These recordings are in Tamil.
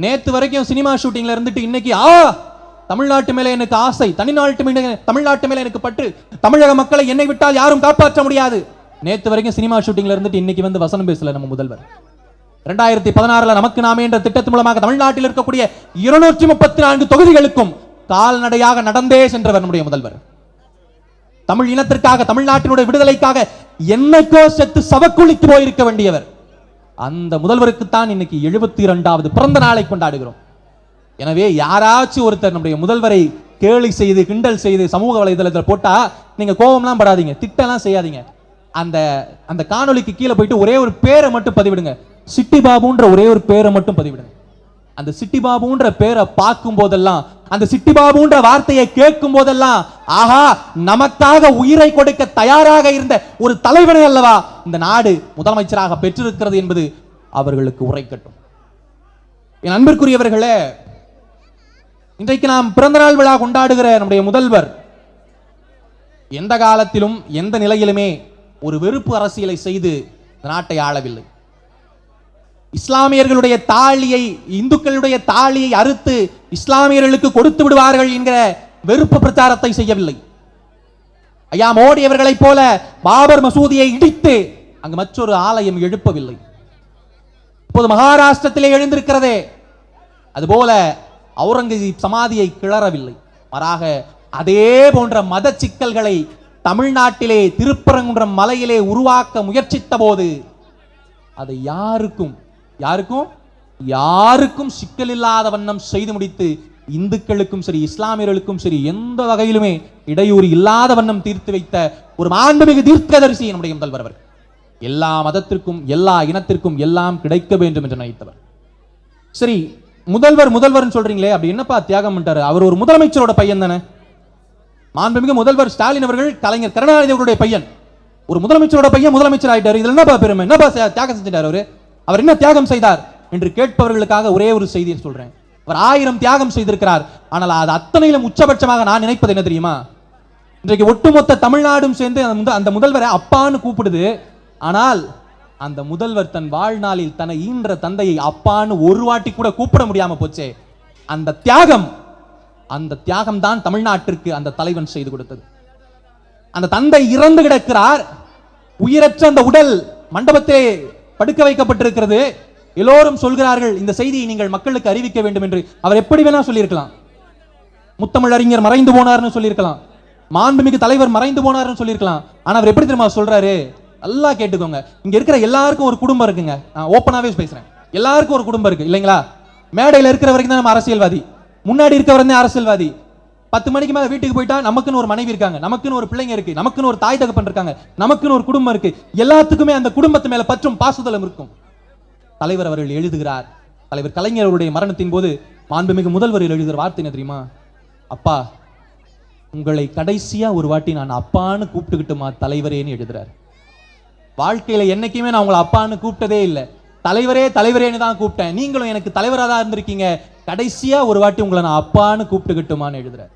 நேத்து வரைக்கும் சினிமா ஷூட்டிங்ல இருந்துட்டு இன்னைக்கு ஆ! தமிழ்நாட்டு மேல எனக்கு ஆசை தனிநாட்டு மேல தமிழ்நாட்டு மேல எனக்கு பற்று. தமிழக மக்களை என்னை விட்டால் யாரும் காப்பாற்ற முடியாது. நேத்து வரைக்கும் சினிமா ஷூட்டிங்ல இருந்துட்டு இன்னைக்கு வந்து வசனம் பேசல நம்ம முதல்வர். ரெண்டாயிரத்தி பதினாறுல நமக்கு நாமே என்ற திட்டத்தின் மூலமாக தமிழ்நாட்டில் இருக்கக்கூடிய இருநூற்றி முப்பத்தி நான்கு தொகுதிகளுக்கும் கால்நடையாக நடந்தே சென்றவர் நம்முடைய முதல்வர். தமிழ் இனத்திற்காக தமிழ்நாட்டினுடைய விடுதலைக்காக என்னைக்கோ செத்து சவக்குழிக்கு போயிருக்க வேண்டியவர். அந்த முதல்வருக்குத்தான் இன்னைக்கு எழுபத்தி இரண்டாவது பிறந்த நாளை கொண்டாடுகிறோம். எனவே யாராச்சும் ஒருத்தர் நம்முடைய முதல்வரை கேலி செய்து கிண்டல் செய்து சமூக வலைதளத்தில் போட்டா நீங்க கோபம்லாம் படாதீங்க திட்டம்லாம் செய்யாதீங்க. அந்த அந்த காணொளிக்கு கீழே போயிட்டு ஒரே ஒரு பேரை மட்டும் பதிவிடுங்க. சிட்டி பாபுன்ற ஒரே ஒரு பேரை மட்டும் பதிவிடுங்க. அந்த சிட்டி பாபுன்ற பேரை பார்க்கும் போதெல்லாம் அந்த சிட்டி பாபுன்ற வார்த்தையை கேட்கும் போதெல்லாம் ஆஹா நமக்காக உயிரை கொடுக்க தயாராக இருந்த ஒரு தலைவனை அல்லவா? இந்த நாடு முதலமைச்சராக பெற்றிருக்கிறது என்பது அவர்களுக்கு உரைக்கட்டும். என் அன்பிற்குரியவர்களே இன்றைக்கு நாம் பிறந்தநாள் விழா கொண்டாடுகிற நம்முடைய முதல்வர் எந்த காலத்திலும் எந்த நிலையிலுமே ஒரு வெறுப்பு அரசியலை செய்து நாட்டை ஆளவில்லை. இஸ்லாமியர்களுடைய தாலியை இந்துக்களுடைய தாலியை அறுத்து இஸ்லாமியர்களுக்கு கொடுத்து விடுவார்கள் என்கிற வெறுப்பு பிரச்சாரத்தை செய்யவில்லை. ஐயா மோடி அவர்களைப் போல பாபர் மசூதியை இடித்து அங்கு மற்றொரு ஆலயம் எழுப்பவில்லை. இப்போது மகாராஷ்டிரத்திலே எழுந்திருக்கிறதே. அதுபோல அவுரங்கசீப் சமாதியை கிளறவில்லை. மாறாக அதே போன்ற மத சிக்கல்களை தமிழ்நாட்டிலே திருப்பரங்குன்றம் மலையிலே உருவாக்க முயற்சித்த போது அதை யாருக்கும் யாருக்கும்? யாருக்கும் சிக்கல் இல்லாத வண்ணம் செய்து முடித்து இந்துக்களுக்கும் சரி இஸ்லாமியர்களுக்கும் சரி எந்த வகையிலுமே இடையூறு இல்லாத வண்ணம் தீர்த்து வைத்த ஒரு மாண்புமிகு தீர்க்கதரிசி நம்முடைய முதல்வர் அவர் எல்லா மதத்திற்கும் எல்லா இனத்திற்கும் எல்லாம் கிடைக்க வேண்டும் என்று நினைத்தவர். சரி முதல்வர் முதல்வர்னு சொல்றீங்களே அப்படி என்னப்பா தியாகம் பண்ணிட்டாரு அவர் ஒரு முதலமைச்சரோட பையன் தானே. மாண்புமிகு முதல்வர் ஸ்டாலின் அவர்கள் கலைஞர் கருணாநிதி அவருடைய பையன். ஒரு முதலமைச்சரோட பையன் முதலமைச்சர் ஆயிட்டாரு. இதுல என்னப்பா பெருமை? என்னப்பா தியாகம் செஞ்சிட்டாரு அவரு? அவர் என்ன தியாகம் செய்தார் என்று கேட்பவர்களுக்காக ஒரே ஒரு செய்தியை சொல்றேன். அவர் ஆயிரம் தியாகம் செய்திருக்கிறார். ஆனால் அது அத்தனையிலும் உச்சபட்சமாக நான் நினைப்பது என்ன தெரியுமா? இன்றைக்கு ஒட்டுமொத்த தமிழ்நாடும் சேர்ந்து அந்த அந்த முதல்வரை அப்பான்னு கூப்பிடுது. ஆனால் அந்த முதல்வர் தன் வாழ்நாளில் தன்னை ஈன்ற தந்தையை அப்பான்னு ஒரு வாட்டி கூட கூப்பிட முடியாம போச்சே. அந்த தியாகம் அந்த தியாகம் தான் தமிழ்நாட்டிற்கு அந்த தலைவன் செய்து கொடுத்தது. அந்த தந்தை இறந்து கிடக்கிறார். உயிரற்ற அந்த உடல் மண்டபத்திலே படுக்க வைக்கப்பட்டிருக்கிறது. எல்லோரும் சொல்கிறார்கள் இந்த செய்தியை நீங்கள் மக்களுக்கு அறிவிக்க வேண்டும் என்று. அவர் எப்படி வேணா சொல்லியிருக்கலாம். முத்தமிழறிஞர் மறைந்து போனார்னு சொல்லியிருக்கலாம். மாண்புமிகு தலைவர் மறைந்து போனார்னு சொல்லியிருக்கலாம். ஆனால் அவர் எப்படி தெரியுமா சொல்றாரு? நல்லா கேட்டுக்கோங்க. இங்க இருக்கிற எல்லாருக்கும் ஒரு குடும்பம் இருக்குங்க. நான் ஓப்பனாவே பேசுறேன். எல்லாருக்கும் ஒரு குடும்பம் இருக்கு இல்லைங்களா? மேடையில் இருக்கிற வரைக்கும் தான் நம்ம அரசியல்வாதி. முன்னாடி இருக்கிறவர் தான் அரசியல்வாதி. பத்து மணிக்கு மேலே வீட்டுக்கு போயிட்டா நமக்குன்னு ஒரு மனைவி இருக்காங்க. நமக்குன்னு ஒரு பிள்ளைங்க இருக்கு. நமக்குன்னு ஒரு தாய் தகப்பன் இருக்காங்க. நமக்குன்னு ஒரு குடும்பம் இருக்கு. எல்லாத்துக்குமே அந்த குடும்பத்து மேல பற்றும் பாசுதலம் இருக்கும். தலைவர் அவர்கள் எழுதுகிறார். தலைவர் கலைஞர் அவருடைய மரணத்தின் போது மாண்புமிகு முதல்வர் எழுதுகிற வார்த்தை என்ன தெரியுமா? அப்பா உங்களை கடைசியா ஒரு வாட்டி நான் அப்பான்னு கூப்பிட்டுக்கிட்டுமா தலைவரேன்னு எழுதுறார். வாழ்க்கையில என்னைக்குமே நான் உங்களை அப்பான்னு கூப்பிட்டதே இல்லை. தலைவரே தலைவரேன்னு தான் கூப்பிட்டேன். நீங்களும் எனக்கு தலைவராக தான் இருந்திருக்கீங்க. கடைசியா ஒரு வாட்டி உங்களை நான் அப்பான்னு கூப்பிட்டுக்கிட்டுமான்னு எழுதுறேன்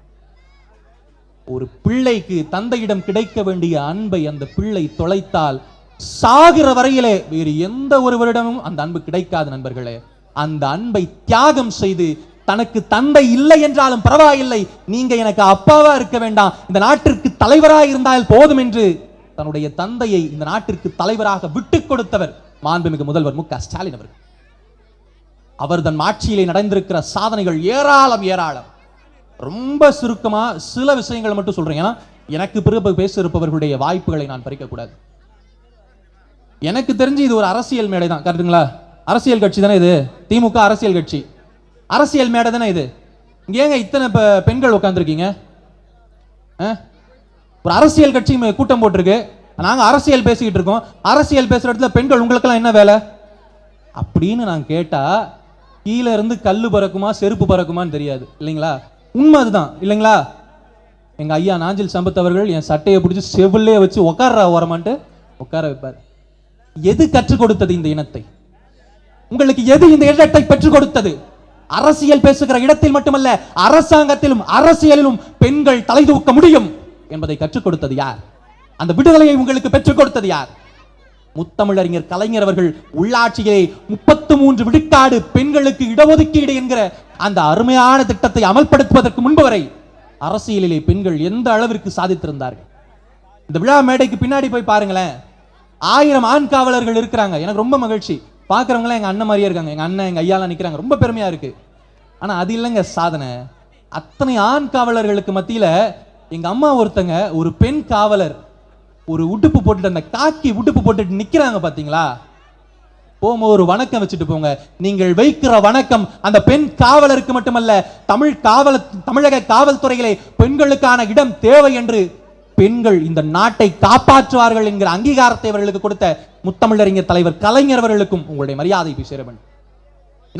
ஒரு பிள்ளைக்கு தந்தையிடம் கிடைக்க வேண்டிய அன்பை அந்த பிள்ளை தொலைத்தால் சாகிற வரையிலே வேறு எந்த ஒருவரிடமும் அந்த அன்பு கிடைக்காது நண்பர்களே. அந்த அன்பை தியாகம் செய்து தனக்கு தந்தை இல்லை என்றாலும் பரவாயில்லை நீங்க எனக்கு அப்பாவா இருக்க வேண்டாம் இந்த நாட்டிற்கு தலைவராக இருந்தால் போதும் என்று தன்னுடைய தந்தையை இந்த நாட்டிற்கு தலைவராக விட்டுக் கொடுத்தவர் மாண்புமிகு முதல்வர் மு க ஸ்டாலின் அவர்கள். அவர் தன் ஆட்சியிலே நடந்திருக்கிற சாதனைகள் ஏராளம் ஏராளம். ரொம்ப சுருக்கமாக சில விஷயங்களை மட்டும் சொல்கிறேன் ஏன்னா எனக்கு பிறகு பேச இருப்பவர்களுடைய வாய்ப்புகளை நான் பறிக்கக்கூடாது. எனக்கு தெரிஞ்சு இது ஒரு அரசியல் மேடை தான். கரெக்டுங்களா அரசியல் கட்சி தானே இது? திமுக அரசியல் கட்சி. அரசியல் மேடை தானே இது? இங்கே ஏங்க இத்தனை இப்போ பெண்கள் உட்காந்துருக்கீங்க ஒரு அரசியல் கட்சி கூட்டம் போட்டிருக்கு. நாங்கள் அரசியல் பேசிக்கிட்டு இருக்கோம். அரசியல் பேசுகிற இடத்துல பெண்கள் உங்களுக்கெல்லாம் என்ன வேலை? அப்படின்னு நான் கேட்டால் கீழே இருந்து கல் பறக்குமா செருப்பு பறக்குமான்னு தெரியாது. இல்லைங்களா? உண்மை அதுதான் இல்லைங்களா? எங்க ஐயா நாஞ்சில் சம்பத் அவர்கள் என் சட்டையை பிடிச்சி செவிலே வச்சு உட்கார்றா ஓரமான்ட்டு உட்கார வைப்பார். எது கற்றுக் கொடுத்தது இந்த இனத்தை? உங்களுக்கு எது இந்த இடத்தை பெற்றுக் கொடுத்தது? அரசியல் பேசுகிற இடத்தில் மட்டுமல்ல அரசாங்கத்திலும் அரசியலிலும் பெண்கள் தலை தூக்க முடியும் என்பதை கற்றுக் கொடுத்தது யார்? அந்த விடுதலையை உங்களுக்கு பெற்றுக் கொடுத்தது யார்? முத்தமிழறிஞர் கலைஞர் அவர்கள் உள்ளாட்சியிலே முப்பத்து மூன்று விழுக்காடு பெண்களுக்கு இடஒதுக்கீடு என்கிற அந்த அருமையான திட்டத்தை அமல்படுத்துவதற்கு முன்பு வரை அரசியலிலே பெண்கள் எந்த அளவிற்கு சாதித்திருந்தார்கள்? இந்த விழா மேடைக்கு பின்னாடி போய் பாருங்களேன். ஆயிரம் ஆண் காவலர்கள் இருக்கிறாங்க. எனக்கு ரொம்ப மகிழ்ச்சி. பார்க்குறவங்களாம் எங்க அண்ணன் மாதிரியே இருக்காங்க. எங்க அண்ணன் எங்க ஐயாலாம் நிக்கிறாங்க. ரொம்ப பெருமையா இருக்கு. ஆனா அது இல்லைங்க சாதனை. அத்தனை ஆண் காவலர்களுக்கு மத்தியில எங்க அம்மா ஒருத்தங்க ஒரு பெண் காவலர். ஒரு உடுப்பு போட்டுட்டு அந்த காக்கி உடுப்பு போட்டுட்டு நிக்கிறாங்க பார்த்தீங்களா போகும்போது ஒரு வணக்கம் வச்சுட்டு போங்க. நீங்கள் வைக்கிற வணக்கம் அந்த பெண் காவலருக்கு மட்டுமல்ல தமிழ் காவல தமிழக காவல்துறையிலே பெண்களுக்கான இடம் தேவை என்று பெண்கள் இந்த நாட்டை காப்பாற்றுவார்கள் என்கிற அங்கீகாரத்தை அவர்களுக்கு கொடுத்த முத்தமிழறிஞர் தலைவர் கலைஞர் அவர்களுக்கும் உங்களுடைய மரியாதை போய் சேர வேண்டும்.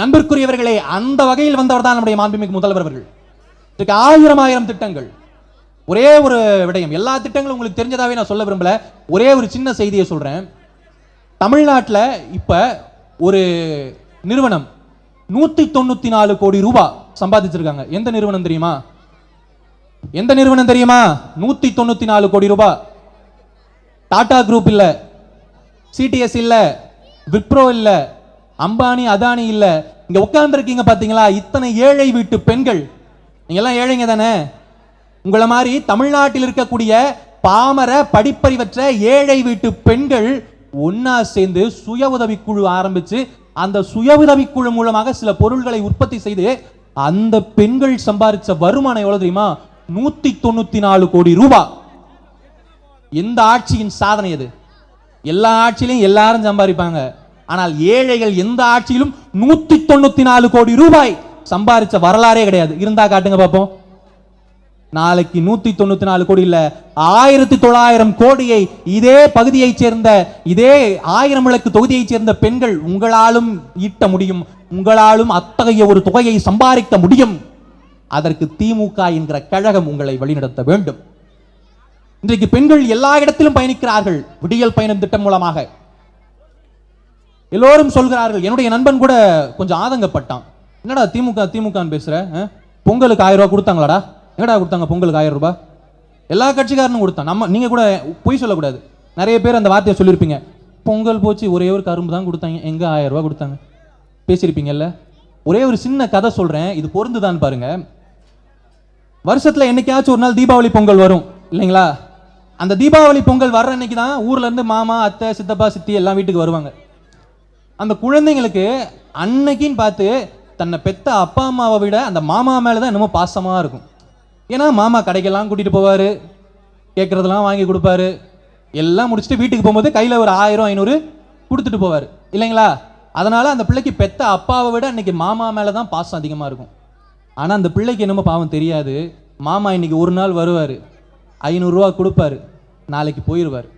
நண்பிற்குரியவர்களே அந்த வகையில் வந்தவர் தான் நம்முடைய மாண்புமிகு முதல்வர் அவர்கள். ஆயிரம் ஆயிரம் திட்டங்கள். ஒரே ஒரு விடயம். எல்லா திட்டங்களும் உங்களுக்கு தெரிஞ்சதாவே நான் சொல்ல விரும்பல. ஒரே ஒரு சின்ன செய்தியை சொல்றேன். தமிழ்நாட்டில் இப்ப ஒரு நிறுவனம் நூத்தி தொண்ணூத்தி நாலு கோடி ரூபாய் சம்பாதிச்சிருக்காங்க. எந்த நிறுவனம் தெரியுமா? எந்த நிறுவனம் தெரியுமா? நூத்தி தொண்ணூத்தி நாலு கோடி ரூபாய் டாடா குரூப் இல்ல. சிடிஎஸ் இல்ல. விப்ரோ இல்ல. அம்பானி அதானி இல்ல. இங்க உட்காந்துருக்கீங்க பாத்தீங்களா? இத்தனை ஏழை வீட்டு பெண்கள். நீங்க எல்லாம் ஏழைங்க தானே? உங்களை மாதிரி தமிழ்நாட்டில் இருக்கக்கூடிய பாமர படிப்பறிவற்ற ஏழை வீட்டு பெண்கள் ஒன்னா சேர்ந்து சுய உதவிக்குழு ஆரம்பிச்சு அந்த சுய உதவிக்குழு மூலமாக சில பொருள்களை உற்பத்தி செய்து அந்த பெண்கள் சம்பாதிச்ச வருமானம் எவ்வளவு தெரியுமா? நூத்தி தொண்ணூத்தி நாலு கோடி ரூபாய் எந்த ஆட்சியின் சாதனை அது? எல்லா ஆட்சியிலையும் எல்லாரும் சம்பாதிப்பாங்க. ஆனால் ஏழைகள் எந்த ஆட்சியிலும் நூத்தி தொண்ணூத்தி நாலு கோடி ரூபாய் சம்பாதிச்ச வரலாறே கிடையாது. இருந்தா காட்டுங்க பார்ப்போம் நாளைக்கு நூத்தி தொண்ணூத்தி நாலு கோடி இல்ல ஆயிரத்தி தொள்ளாயிரம் கோடியை இதே பகுதியைச் சேர்ந்த இதே ஆயிரம் விளக்கு தொகுதியைச் சேர்ந்த பெண்கள் உங்களாலும் ஈட்ட முடியும் உங்களாலும் அத்தகைய ஒரு தொகையை சம்பாதிக்க முடியும். அதற்கு திமுக என்கிற கழகம் உங்களை வழிநடத்த வேண்டும். இன்றைக்கு பெண்கள் எல்லா இடத்திலும் பயணிக்கிறார்கள் விடியல் பயணம் திட்டம் மூலமாக. எல்லோரும் சொல்கிறார்கள் என்னுடைய நண்பன் கூட கொஞ்சம் ஆதங்கப்பட்டான். என்னடா திமுக திமுகன்னு பேசுற ஆ? பொங்கலுக்கு ஆயிரம் ரூபாய் கொடுத்தாங்களாடா? என்னடா கொடுத்தாங்க பொங்கலுக்கு ஆயிரம் ரூபாய்? எல்லா கட்சிக்காரனும் கொடுத்தான். நம்ம நீங்கள் கூட பொய் சொல்லக்கூடாது. நிறைய பேர் அந்த வார்த்தையை சொல்லியிருப்பீங்க. பொங்கல் போச்சு ஒரே ஒரு கரும்பு தான் கொடுத்தாங்க. எங்கே ஆயிரம் ரூபா கொடுத்தாங்க? பேசியிருப்பீங்கல்ல? ஒரே ஒரு சின்ன கதை சொல்கிறேன் இது பொருந்துதான் பாருங்க. வருஷத்தில் என்னைக்காச்சும் ஒரு நாள் தீபாவளி பொங்கல் வரும். இல்லைங்களா? அந்த தீபாவளி பொங்கல் வர்ற அன்னைக்கு தான் ஊர்லேருந்து மாமா அத்தை சித்தப்பா சித்தி எல்லாம் வீட்டுக்கு வருவாங்க. அந்த குழந்தைங்களுக்கு அன்னைக்குன்னு பார்த்து தன்னை பெத்த அப்பா அம்மாவை விட அந்த மாமா மேலே தான் என்னமோ பாசமாக இருக்கும். ஏன்னா மாமா கடைக்கெல்லாம் கூட்டிட்டு போவாரு கேட்கறதெல்லாம் வாங்கி கொடுப்பாரு. எல்லாம் முடிச்சுட்டு வீட்டுக்கு போகும்போது கையில் ஒரு ஆயிரம் ஐநூறு கொடுத்துட்டு போவார். இல்லைங்களா? அதனால் அந்த பிள்ளைக்கு பெத்த அப்பாவை விட அன்றைக்கி மாமா மேலே தான் பாசம் அதிகமாக இருக்கும். ஆனால் அந்த பிள்ளைக்கு என்னமோ பாவம் தெரியாது. மாமா இன்னைக்கு ஒரு நாள் வருவார். ஐநூறுரூவா கொடுப்பாரு. நாளைக்கு போயிடுவார்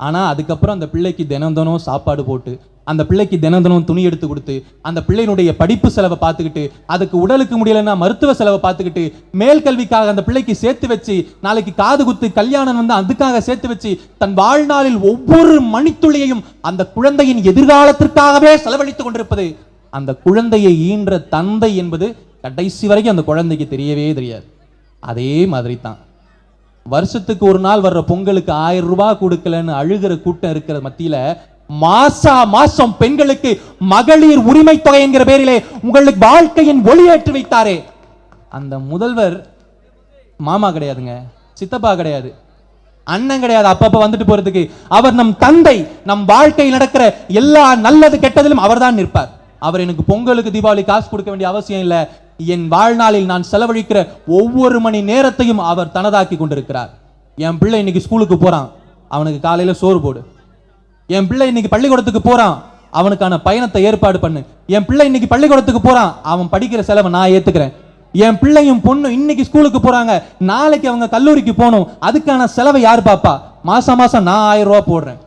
ஆனால் அதுக்கப்புறம் அந்த பிள்ளைக்கு தினம் தினம் சாப்பாடு போட்டு அந்த பிள்ளைக்கு தினம் தினம் துணி எடுத்து கொடுத்து அந்த பிள்ளையினுடைய படிப்பு செலவை பார்த்துக்கிட்டு அதுக்கு உடலுக்கு முடியலைன்னா மருத்துவ செலவை பார்த்துக்கிட்டு மேல் கல்விக்காக அந்த பிள்ளைக்கு சேர்த்து வச்சு நாளைக்கு காது குத்து கல்யாணம் வந்து அதுக்காக சேர்த்து வச்சு தன் வாழ்நாளில் ஒவ்வொரு மணித்துளியையும் அந்த குழந்தையின் எதிர்காலத்திற்காகவே செலவழித்துக் கொண்டிருப்பது அந்த குழந்தையை ஈன்ற தந்தை என்பது கடைசி வரைக்கும் அந்த குழந்தைக்கு தெரியவே தெரியாது. அதே மாதிரி தான் வருஷத்துக்கு ஒரு நாள் வர்ற பொங்கலுக்கு ஆயிரம் ரூபாய் கொடுக்கலன்னு அழுகிற கூட்டம் இருக்கிற மத்தியில மாசா மாசம் பெண்களுக்கு மகளிர் உரிமை தொகை என்கிற பேரிலே உங்களுக்கு வாழ்க்கையின் ஒளியேற்றி வைத்தாரே. அந்த முதல்வர் மாமா கிடையாதுங்க சித்தப்பா கிடையாது அண்ணன் கிடையாது அப்பப்ப வந்துட்டு போறதுக்கு. அவர் நம் தந்தை நம் வாழ்க்கையில் நடக்கிற எல்லா நல்லது கெட்டதிலும் அவர் தான் நிற்பார். அவர் எனக்கு பொங்கலுக்கு தீபாவளி காசு கொடுக்க வேண்டிய அவசியம் இல்லை. என் வாழ்நாளில் நான் செலவழிக்கிற ஒவ்வொரு மணி நேரத்தையும் அவர் தனதாக்கி கொண்டிருக்கிறார். என் பிள்ளை இன்னைக்கு ஸ்கூலுக்கு போறான். அவனுக்கு காலையில சோறு போடு. என் பிள்ளை இன்னைக்கு பள்ளிக்கூடத்துக்கு போறான். அவனுக்கான பயணத்தை ஏற்பாடு பண்ணு. என் பிள்ளை இன்னைக்கு பள்ளிக்கூடத்துக்கு போறான். அவன் படிக்கிற செலவை நான் ஏத்துக்கிறேன். என் பிள்ளையும் பொண்ணும் இன்னைக்கு ஸ்கூலுக்கு போறாங்க. நாளைக்கு அவங்க கல்லூரிக்கு போகணும். அதுக்கான செலவை யார் பாப்பா? மாசம் மாசம் நான் ஆயிரம் ரூபா போடுறேன்.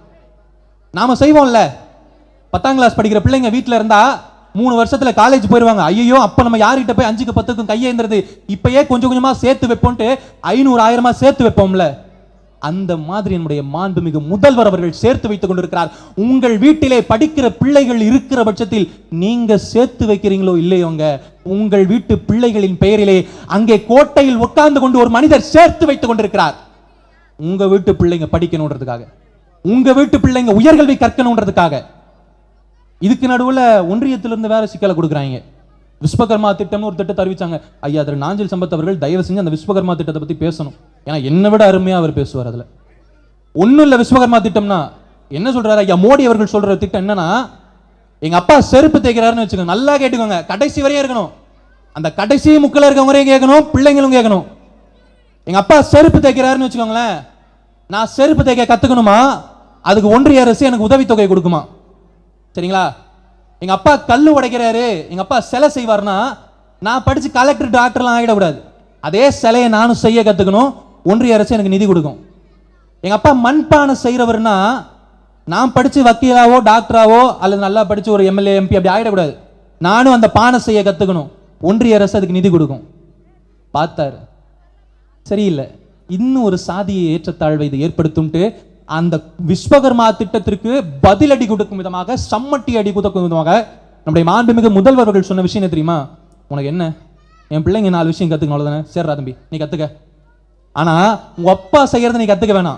நாம செய்வோம்ல? பத்தாம் கிளாஸ் படிக்கிற பிள்ளைங்க வீட்டில் இருந்தா மூணு வருஷத்துல காலேஜ் போயிடுவாங்க ஐயோ அப்போ நம்ம யார்கிட்ட போய் அஞ்சுக்கு பத்துக்கும் கையேந்திரது? இப்பயே கொஞ்சம் கொஞ்சமாக சேர்த்து வைப்போம்ட்டு ஐநூறு ஆயிரமா சேர்த்து வைப்போம்ல? அந்த மாதிரி என்னுடைய மாண்புமிகு முதல்வர் அவர்கள் சேர்த்து வைத்துக் கொண்டிருக்கிறார். உங்கள் வீட்டிலே படிக்கிற பிள்ளைகள் இருக்கிற பட்சத்தில் நீங்க சேர்த்து வைக்கிறீங்களோ இல்லையோங்க? உங்கள் வீட்டு பிள்ளைகளின் பெயரிலே அங்கே கோட்டையில் உட்கார்ந்து கொண்டு ஒரு மனிதர் சேர்த்து வைத்துக் கொண்டிருக்கிறார். உங்க வீட்டு பிள்ளைங்க படிக்கணுன்றதுக்காக. உங்க வீட்டு பிள்ளைங்க உயர்கல்வி கற்கணுன்றதுக்காக. இதுக்கு நடுவில் ஒன்றியத்திலிருந்து வேற சிக்கலை கொடுக்குறாங்க. விஸ்வகர்மா திட்டம்னு ஒரு திட்டத்தை அறிவிச்சாங்க. ஐயா அதில் நாஞ்சில் சம்பத் அவர்கள் தயவு செஞ்சு அந்த விஸ்வகர்மா திட்டத்தை பற்றி பேசணும். ஏன்னா என்னை விட அருமையாக அவர் பேசுவார் அதில். ஒன்றும் இல்லை விஸ்வகர்மா திட்டம்னா. என்ன சொல்கிறாரு ஐயா? மோடி அவர்கள் சொல்கிற திட்டம் என்னன்னா எங்கள் அப்பா செருப்பு தேய்க்கிறாருன்னு வச்சுக்கோங்க. நல்லா கேட்டுக்கோங்க. கடைசி வரையும் இருக்கணும். அந்த கடைசி முக்கில் இருக்கவங்களையும் கேட்கணும் பிள்ளைங்களும் கேட்கணும். எங்கள் அப்பா செருப்பு தேய்க்கிறாருன்னு வச்சுக்கோங்களேன். நான் செருப்பு தேய்க்க கற்றுக்கணுமா அதுக்கு ஒன்றிய அரசு எனக்கு உதவித்தொகை கொடுக்குமா? சரிங்களா? எங்க அப்பா கல் உடைக்கிறாரு. எங்க அப்பா சிலை செய்வார்னா நான் படிச்சு கலெக்டர் டாக்டர்லாம் ஆகிடக்கூடாது. அதே சிலையை நானும் செய்ய கத்துக்கணும். ஒன்றிய அரசு எனக்கு நிதி கொடுக்கும். எங்க அப்பா மண்பானை செய்கிறவர்னா நான் படிச்சு வக்கீலாவோ டாக்டராவோ அல்லது நல்லா படிச்சு ஒரு எம்எல்ஏ எம்பி அப்படி ஆகிடக்கூடாது. நானும் அந்த பானை செய்ய கத்துக்கணும். ஒன்றிய அரசு அதுக்கு நிதி கொடுக்கும். பார்த்தாரு. சரியில்லை. இன்னும் ஒரு சாதியை ஏற்றத்தாழ்வை இது ஏற்படுத்தும்ட்டு அந்த விஸ்வகர்மா திட்டத்திற்கு பதிலடி கொடுக்கும் விதமாக சம்மட்டி அடி கொடுக்கும் விதமாக நம்முடைய மாண்புமிகு முதல்வர்கள் சொன்ன விஷயம் தெரியுமா? உனக்கு என்ன? என் பிள்ளைங்க நாலு விஷயம் கத்துக்கணும் அவ்வளோதானே சேர்றா தம்பி நீ கத்துக்க. ஆனா உங்க அப்பா செய்யறதை நீ கத்துக்க வேணாம்.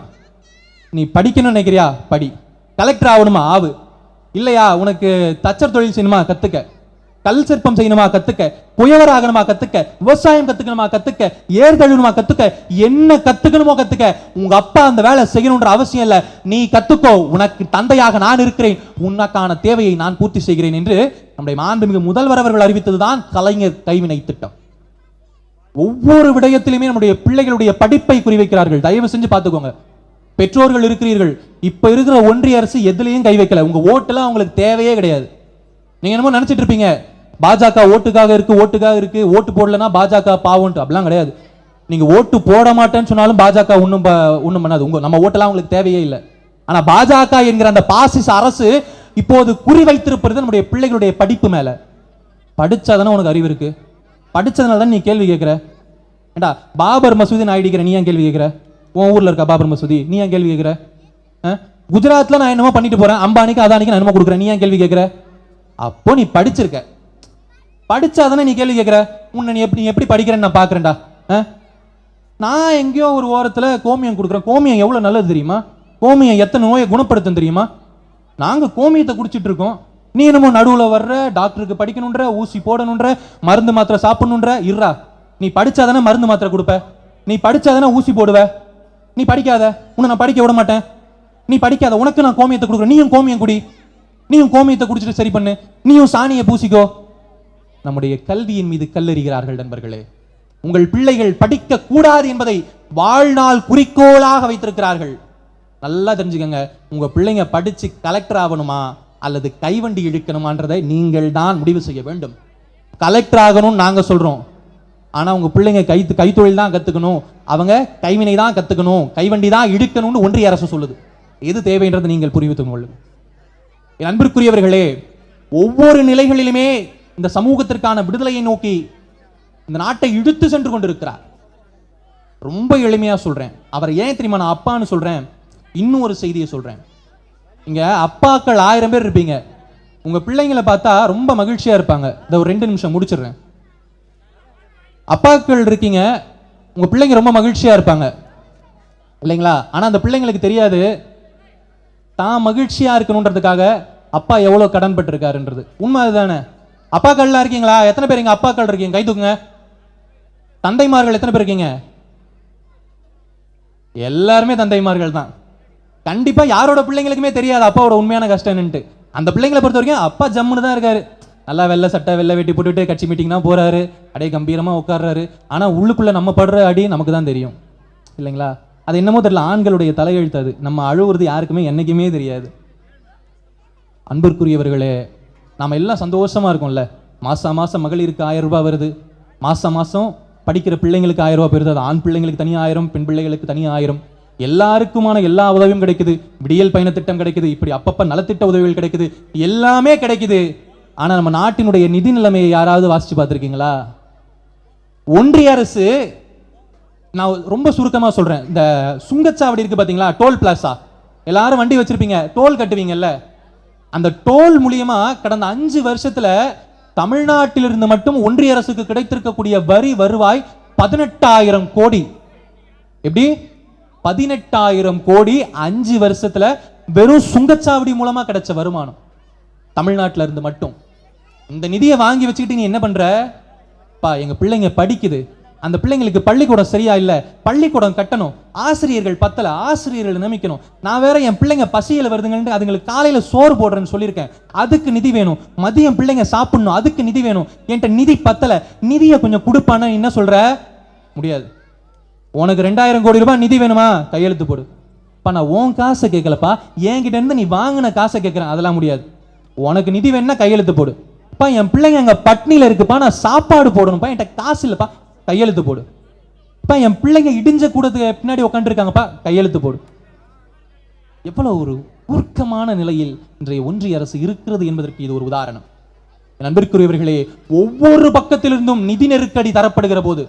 நீ படிக்கணும்னு நினைக்கிறியா? படி. கலெக்டர் ஆகணுமா? ஆவு. இல்லையா? உனக்கு தச்சர் தொழில் செய்யணுமா கத்துக்க. கல் சிற்பம் செய்யணுமா கத்துக்க புயவர் ஆகணுமா கத்துக்க விவசாயம் கத்துக்கணுமா கத்துக்க ஏர் தழுவணுமா கத்துக்க என்ன கத்துக்கணுமோ கத்துக்க உங்க அப்பா அந்த வேலை செய்யணுன்ற அவசியம் இல்ல. நீ கத்துக்கோ உனக்கு தந்தையாக நான் இருக்கிறேன் உனக்கான தேவையை நான் பூர்த்தி செய்கிறேன் என்று நம்முடைய மாண்புமிகு முதல்வர் அவர்கள் அறிவித்ததுதான் கலைஞர் கைவினை திட்டம். ஒவ்வொரு விடயத்திலுமே நம்முடைய பிள்ளைகளுடைய படிப்பை குறிவைக்கிறார்கள். தயவு செஞ்சு பார்த்துக்கோங்க. பெற்றோர்கள் இருக்கிறீர்கள். இப்ப இருக்கிற ஒன்றிய அரசு எதுலயும் கை வைக்கல. உங்க ஓட்டெல்லாம் அவங்களுக்கு தேவையே கிடையாது. நீங்க என்னமோ நினைச்சிட்டு இருப்பீங்க. பாஜக ஓட்டுக்காக இருக்கு ஓட்டுக்காக இருக்கு ஓட்டு போடலன்னா பாஜக பாவம்ட்டு அப்படிலாம் கிடையாது. நீங்க ஓட்டு போட மாட்டேன்னு சொன்னாலும் பாஜக ஒன்றும் ஒன்றும் பண்ணாது. உங்க நம்ம ஓட்டெல்லாம் உங்களுக்கு தேவையே இல்லை. ஆனா பாஜக என்கிற அந்த பாசிஸ் அரசு இப்போது குறி வைத்திருப்பது நம்முடைய பிள்ளைகளுடைய படிப்பு மேல. படிச்சாதானே உனக்கு அறிவு இருக்கு? படிச்சதுனால தான் நீ கேள்வி கேட்குற. ஏண்டா பாபர் மசூதி நான் அடிக்கிறேன் நீ ஏன் கேள்வி கேட்குற? உன் ஊர்ல இருக்கா பாபர் மசூதி? நீ ஏன் கேள்வி கேட்குற? குஜராத்ல நான் என்னமோ பண்ணிட்டு போறேன். அம்பானிக்கு அதானிக்கு நான் என்னமோ கொடுக்குறேன். நீ ஏன் கேள்வி கேட்குற? அப்போ நீ படிச்சிருக்க. படிச்சாதானே நீ கேள்வி கேட்குற? உன்னை நீ எப்படி நீ எப்படி படிக்கிறேன்னு நான் பார்க்குறேன்டா. நான் எங்கேயோ ஒரு ஓரத்தில் கோமியம் கொடுக்குறேன். கோமியம் எவ்வளோ நல்லது தெரியுமா? கோமியம் எத்தனை நோயை குணப்படுத்தும் தெரியுமா? நாங்கள் கோமியத்தை குடிச்சிட்டு இருக்கோம். நீ என்னமோ நடுவில் வர்ற டாக்டருக்கு படிக்கணுன்ற ஊசி போடணுன்ற மருந்து மாத்திரை சாப்பிடணுன்ற இர்றா நீ படித்தாதானே மருந்து மாத்திரை கொடுப்ப. நீ படித்தாதானே ஊசி போடுவ. நீ படிக்காத. உன்னை நான் படிக்க விட மாட்டேன். நீ படிக்காத. உனக்கு நான் கோமியத்தை கொடுக்குறேன். நீயும் கோமியம் குடி. நீயும் கோமியத்தை குடிச்சிட்டு சரி பண்ணு. நீயும் சாணியை பூசிக்கோ. நம்முடைய கல்வியின் மீது கல்லறிகிறார்கள் நண்பர்களே. உங்கள் பிள்ளைகள் படிக்க கூடாது என்பதை வாழ்நாள் குறிக்கோளாக வைத்திருக்கிறார்கள். நல்லா தெரிஞ்சுக்கங்க. உங்க பிள்ளைங்க படிச்சு கலெக்டர் ஆகணுமா? அல்லது கைவண்டி இழுக்கணுமான்றதை நீங்கள் தான் முடிவு செய்ய வேண்டும். கலெக்டர் ஆகணும்னு நாங்க சொல்றோம். ஆனா உங்க பிள்ளைங்க கை கைத்தொழில் தான் கத்துக்கணும். அவங்க கைவினை தான் கத்துக்கணும். கைவண்டி தான் இழுக்கணும்னு ஒன்றிய அரசு சொல்லுது. எது தேவைன்றதை நீங்கள் புரிவித்துக் கொள்ளுங்கள். என் அன்பிற்குரியவர்களே ஒவ்வொரு நிலைகளிலுமே இந்த சமூகத்திற்கான விடுதலையை நோக்கி இந்த நாட்டை இழுத்து சென்று கொண்டிருக்கிறார். ரொம்ப எளிமையாக சொல்கிறேன் அவர் ஏன் தெரியுமா நான் அப்பான்னு சொல்கிறேன் இன்னும் ஒரு செய்தியை சொல்கிறேன் இங்கே அப்பாக்கள் ஆயிரம் பேர் இருப்பீங்க. உங்கள் பிள்ளைங்களை பார்த்தா ரொம்ப மகிழ்ச்சியாக இருப்பாங்க. இந்த ஒரு ரெண்டு நிமிஷம் முடிச்சிடுறேன். அப்பாக்கள் இருக்கீங்க உங்கள் பிள்ளைங்க ரொம்ப மகிழ்ச்சியாக இருப்பாங்க. இல்லைங்களா? ஆனால் அந்த பிள்ளைங்களுக்கு தெரியாது தான் மகிழ்ச்சியாக இருக்கணுன்றதுக்காக அப்பா எவ்வளோ கடன்பட்டிருக்காருன்றது உண்மை அதுதானே? அப்பாக்கள்லாம் இருக்கீங்களா? எத்தனை பேர் எங்கள் அப்பாக்கள் இருக்கீங்க? கை தூக்குங்க. தந்தைமார்கள் எத்தனை பேர் இருக்கீங்க? எல்லாருமே தந்தைமார்கள் தான். கண்டிப்பாக யாரோட பிள்ளைங்களுக்குமே தெரியாது அப்பாவோட உண்மையான கஷ்டம்னுட்டு அந்த பிள்ளைங்களை பொறுத்த வரைக்கும் அப்பா ஜம்முன்னு தான் இருக்காரு. நல்லா வெள்ளை சட்டை வெள்ளை வெட்டி போட்டுட்டு கட்சி மீட்டிங் தான் அப்படியே கம்பீரமாக உட்காடுறாரு ஆனால் உள்ளுக்குள்ளே நம்ம படுற அடி நமக்கு தான் தெரியும். இல்லைங்களா? அது என்னமோ தெரியல ஆண்களுடைய தலையெழுத்து அது. நம்ம அழுவுறது யாருக்குமே என்னைக்குமே தெரியாது. அன்பிற்குரியவர்களே நாம் எல்லாம் சந்தோஷமாக இருக்கோம்ல. மாதம் மாதம் மகளிருக்கு ஆயிரம் ரூபாய் வருது. மாதம் மாதம் படிக்கிற பிள்ளைங்களுக்கு ஆயிரம் ரூபாய் போயிருது அது ஆண் பிள்ளைங்களுக்கு தனி ஆயிரம் பெண் பிள்ளைகளுக்கு தனி ஆயிரம். எல்லாருக்குமான எல்லா உதவியும் கிடைக்குது. விடியல் பயண திட்டம் கிடைக்குது. இப்படி அப்பப்போ நலத்திட்ட உதவிகள் கிடைக்குது. எல்லாமே கிடைக்குது. ஆனால் நம்ம நாட்டினுடைய நிதி நிலைமையை யாராவது வாசித்து பார்த்துருக்கீங்களா? ஒன்றிய அரசு நான் ரொம்ப சுருக்கமாக சொல்கிறேன் இந்த சுங்கச்சாவடி இருக்குது பார்த்தீங்களா டோல் பிளாஸா எல்லாரும் வண்டி வச்சுருப்பீங்க. டோல் கட்டுவீங்கல்ல. அந்த டோல் மூலியமா கடந்த அஞ்சு வருஷத்தில் தமிழ்நாட்டிலிருந்து மட்டும் ஒன்றிய அரசுக்கு கிடைத்திருக்கக்கூடிய வரி வருவாய் பதினெட்டாயிரம் கோடி. எப்படி? பதினெட்டாயிரம் கோடி அஞ்சு வருஷத்துல வெறும் சுங்கச்சாவடி மூலமா கிடைச்ச வருமானம். தமிழ்நாட்டுல இருந்து மட்டும். இந்த நிதியை வாங்கி வச்சுக்கிட்டு நீ என்ன பண்ற? பா எங்க பிள்ளைங்க படிக்குது. அந்த பிள்ளைங்களுக்கு பள்ளிக்கூடம் சரியா இல்லை பள்ளிக்கூடம் கட்டணும். ஆசிரியர்கள் பத்தல ஆசிரியர்கள் நியமிக்கணும். நான் வேற என் பிள்ளைங்க பசியில் வருதுங்கன்ட்டு அதுங்களுக்கு காலையில் சோறு போடுறேன்னு சொல்லியிருக்கேன். அதுக்கு நிதி வேணும். மதியம் பிள்ளைங்க சாப்பிடணும் அதுக்கு நிதி வேணும். என்கிட்ட நிதி பத்தல. நிதியை கொஞ்சம் கொடுப்பான்னு என்ன சொல்ற? முடியாது. உனக்கு ரெண்டாயிரம் கோடி ரூபாய் நிதி வேணுமா? கையெழுத்து போடு. பா நான் உன் காசை கேட்கலப்பா. என்கிட்ட இருந்து நீ வாங்கின காசை கேட்குறேன். அதெல்லாம் முடியாது. உனக்கு நிதி வேணும்னா கையெழுத்து போடு. என் பிள்ளைங்க அங்கே பட்னியில் இருக்குப்பா. நான் சாப்பாடு போடணும்ப்பா. என்கிட்ட காசு இல்லைப்பா. கையெழுத்து போடு. இப்போ என் பிள்ளைங்க இடிஞ்ச கூடத்துக்கு பின்னாடி உட்காந்துருக்காங்கப்பா கையெழுத்து போடு. எவ்வளவு ஒரு ஊர்க்கமான நிலையில் இன்றைய ஒன்றிய அரசு இருக்கிறது என்பதற்கு இது ஒரு உதாரணம். நண்பிற்குரியவர்களே ஒவ்வொரு பக்கத்திலிருந்தும் நிதி நெருக்கடி தரப்படுகிற போது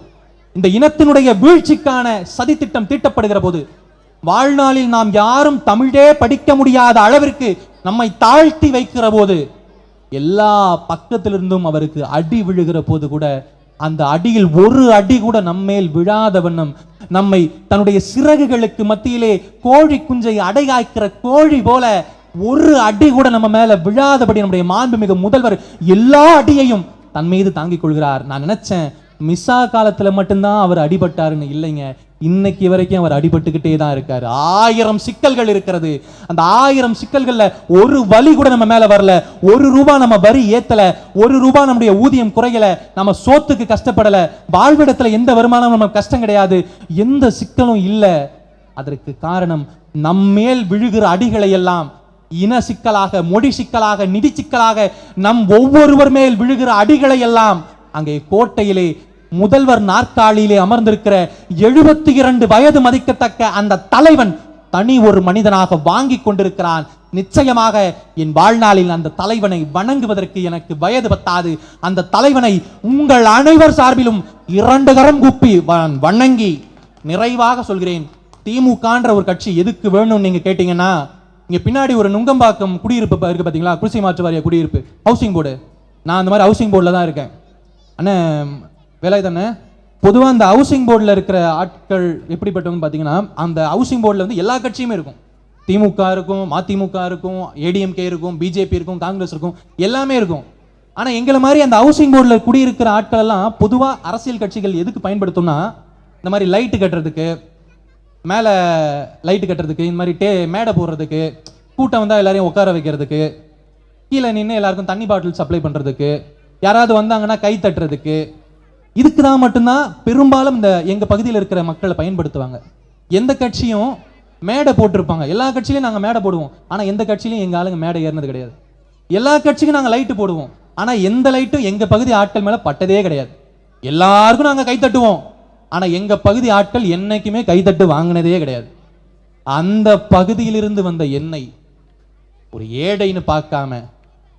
இந்த இனத்தினுடைய வீழ்ச்சிக்கான சதித்திட்டம் தீட்டப்படுகிற போது வாழ்நாளில் நாம் யாரும் தமிழே படிக்க முடியாத அளவிற்கு நம்மை தாழ்த்தி வைக்கிற போது எல்லா பக்கத்திலிருந்தும் அவருக்கு அடி விழுகிற போது கூட அந்த அடியில் ஒரு அடி கூட நம்மேல் விழாத வண்ணம் நம்மை தன்னுடைய சிறகுகளுக்கு மத்தியிலே கோழி குஞ்சை அடைகாய்க்கிற கோழி போல ஒரு அடி கூட நம்ம மேல விழாதபடி நம்முடைய மாண்புமிகு முதல்வர் எல்லா அடியையும் தன் மீது தாங்கிக் கொள்கிறார். நான் நினைச்சேன் மிஸ்ஸா காலத்துல மட்டும்தான் அவர் அடிபட்டாருன்னு இல்லைங்க. இன்னைக்கு வரைக்கும் அவர் அடிபட்டுக்கிட்டே தான் இருக்காரு. ஆயிரம் சிக்கல்கள் இருக்கிறது. அந்த ஆயிரம் சிக்கல்கள்ல ஒரு வலி கூட நம்ம மேல வரல. ஒரு ரூபா நம்ம வரி ஏத்தல. ஒரு ரூபா நம்முடைய ஊதியம் குறையல. நம்ம சோத்துக்கு கஷ்டப்படல. வாழ்விடத்துல எந்த வருமானம் நமக்கு கஷ்டம் கிடையாது. எந்த சிக்கலும் இல்லை. அதற்கு காரணம் நம்மேல் விழுகிற அடிகளை எல்லாம் இன சிக்கலாக மொழி சிக்கலாக நிதி சிக்கலாக நம் ஒவ்வொருவர் மேல் விழுகிற அடிகளை எல்லாம் அங்கே கோட்டையிலே முதல்வர் நாற்காலியிலே அமர்ந்திருக்கிற எழுபத்தி இரண்டு வயது மதிக்கத்தக்க அந்த தலைவன் தனி ஒரு மனிதனாக வாங்கி கொண்டிருக்கிறான். நிச்சயமாக என் வாழ்நாளில் அந்த தலைவனை வணங்குவதற்கு எனக்கு வயது பத்தாது. அந்த தலைவனை உங்கள் அனைவர் சார்பிலும் இரண்டு கரம் குப்பி வ- வணங்கி நிறைவாக சொல்கிறேன். திமுகன்ற ஒரு கட்சி எதுக்கு வேணும்னு நீங்க கேட்டீங்கன்னா இங்க பின்னாடி ஒரு நுங்கம்பாக்கம் குடியிருப்பு இருக்குது இருக்கு பாத்தீங்களா? குடிசை மாற்று வாரிய குடியிருப்பு. ஹவுசிங் போர்டு நான் அந்த மாதிரி ஹவுசிங் போர்டில் தான் இருக்கேன். அண்ணே வேலை தானே பொதுவாக அந்த ஹவுசிங் போர்டில் இருக்கிற ஆட்கள் எப்படிப்பட்டவங்க பார்த்தீங்கன்னா அந்த ஹவுசிங் போர்டில் வந்து எல்லா கட்சியுமே இருக்கும். திமுக இருக்கும் மதிமுக இருக்கும் ஏடிஎம்கே இருக்கும் பிஜேபி இருக்கும் காங்கிரஸ் இருக்கும் எல்லாமே இருக்கும். ஆனால் எங்களை மாதிரி அந்த ஹவுசிங் போர்டில் குடியிருக்கிற ஆட்கள் எல்லாம் பொதுவாக அரசியல் கட்சிகள் எதுக்கு பயன்படுத்தும்னா இந்த மாதிரி லைட்டு கட்டுறதுக்கு மேலே லைட்டு கட்டுறதுக்கு இந்த மாதிரி டே மேடை போடுறதுக்கு கூட்டம் வந்தால் எல்லாரையும் உட்கார வைக்கிறதுக்கு கீழே நின்று எல்லாருக்கும் தண்ணி பாட்டில் சப்ளை பண்ணுறதுக்கு யாராவது வந்தாங்கன்னா கை தட்டுறதுக்கு இதுக்கு தான் மட்டும்தான் பெரும்பாலும் இந்த எங்கள் பகுதியில் இருக்கிற மக்களை பயன்படுத்துவாங்க. எந்த கட்சியும் மேடை போட்டிருப்பாங்க. எல்லா கட்சியிலையும் நாங்கள் மேடை போடுவோம். ஆனால் எந்த கட்சியிலையும் எங்கள் ஆளுங்க மேடை ஏறினது கிடையாது. எல்லா கட்சிக்கும் நாங்கள் லைட்டு போடுவோம். ஆனால் எந்த லைட்டும் எங்கள் பகுதி ஆட்கள் மேலே பட்டதே கிடையாது. எல்லாருக்கும் நாங்கள் கை தட்டுவோம். ஆனால் எங்கள் பகுதி ஆட்கள் என்னைக்குமே கைத்தட்டு வாங்கினதே கிடையாது. அந்த பகுதியிலிருந்து வந்த எண்ணெய் ஒரு ஏடைன்னு பார்க்காம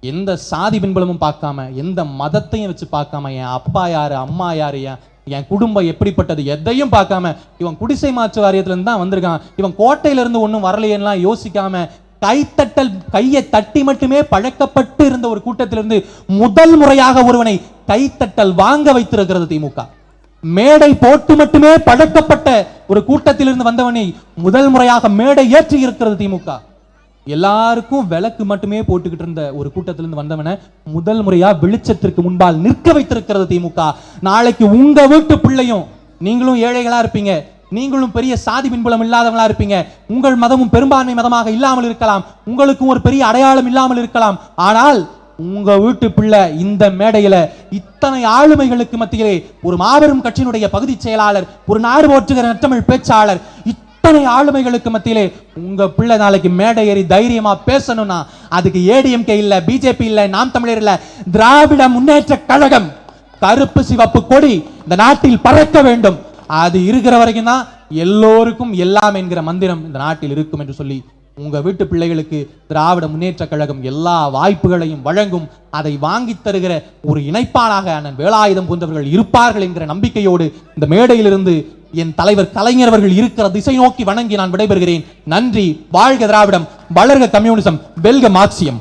எந்த சாதி பின்பலமும் பார்க்காம எந்த மதத்தையும் வச்சு பார்க்காம என் அப்பா யாரு அம்மா யாரு என் என் குடும்பம் எப்படிப்பட்டது எதையும் பார்க்காம இவன் குடிசை மாற்று வாரியத்துலேருந்து தான் வந்திருக்கான். இவன் கோட்டையிலிருந்து ஒன்றும் வரலையெல்லாம் யோசிக்காம கைத்தட்டல் கையை தட்டி மட்டுமே பழக்கப்பட்டு இருந்த ஒரு கூட்டத்திலிருந்து முதல் முறையாக ஒருவனை கைத்தட்டல் வாங்க வைத்திருக்கிறது திமுக. மேடை போட்டு மட்டுமே பழக்கப்பட்ட ஒரு கூட்டத்திலிருந்து வந்தவனை முதல் முறையாக மேடை ஏற்றி இருக்கிறது திமுக. எல்லாருக்கும் விளக்கு மட்டுமே போட்டுக்கிட்டு இருந்த ஒரு கூட்டத்திலிருந்து வந்தவனை முதல் முறையா வெளிச்சத்திற்கு முன்பால் நிற்க வைத்திருக்கிறது திமுக. நாளைக்கு உங்க வீட்டு பிள்ளையும் நீங்களும் ஏழைகளா இருப்பீங்க. நீங்களும் பெரிய சாதி பின்புலம் இல்லாதவங்களா இருப்பீங்க. உங்கள் மதமும் பெரும்பான்மை மதமாக இல்லாமல் இருக்கலாம். உங்களுக்கும் ஒரு பெரிய அடையாளம் இல்லாமல் இருக்கலாம். ஆனால் உங்க வீட்டு பிள்ளை இந்த மேடையில இத்தனை ஆளுமைகளுக்கு மத்தியிலே ஒரு மாபெரும் கட்சியினுடைய பகுதி செயலாளர் ஒரு நாடு போற்றுகிற தமிழ் பேச்சாளர் அத்தனை ஆளுமைகளுக்கு மத்தியிலே உங்க பிள்ளை நாளைக்கு மேடை ஏறி தைரியமா பேசணும்னா அதுக்கு ஏடிஎம்கே இல்ல பிஜேபி இல்ல நாம் தமிழர் இல்ல திராவிட முன்னேற்ற கழகம் கருப்பு சிவப்பு கொடி இந்த நாட்டில் பறக்க வேண்டும். அது இருக்கிற வரைக்கும் தான் எல்லோருக்கும் எல்லாம் என்கிற மந்திரம் இந்த நாட்டில் இருக்கும் என்று சொல்லி உங்க வீட்டு பிள்ளைகளுக்கு திராவிட முன்னேற்ற கழகம் எல்லா வாய்ப்புகளையும் வழங்கும் அதை வாங்கித் தருகிற ஒரு இணைப்பானாக அண்ணன் வேலாயுதம் போன்றவர்கள் இருப்பார்கள் என்கிற நம்பிக்கையோடு இந்த மேடையிலிருந்து என் தலைவர் கலைஞர் அவர்கள் இருக்கிற திசை நோக்கி வணங்கி நான் விடைபெறுகிறேன். நன்றி. வாழ்க திராவிடம். வளர்க கம்யூனிசம். வெல்க மார்க்சியம்.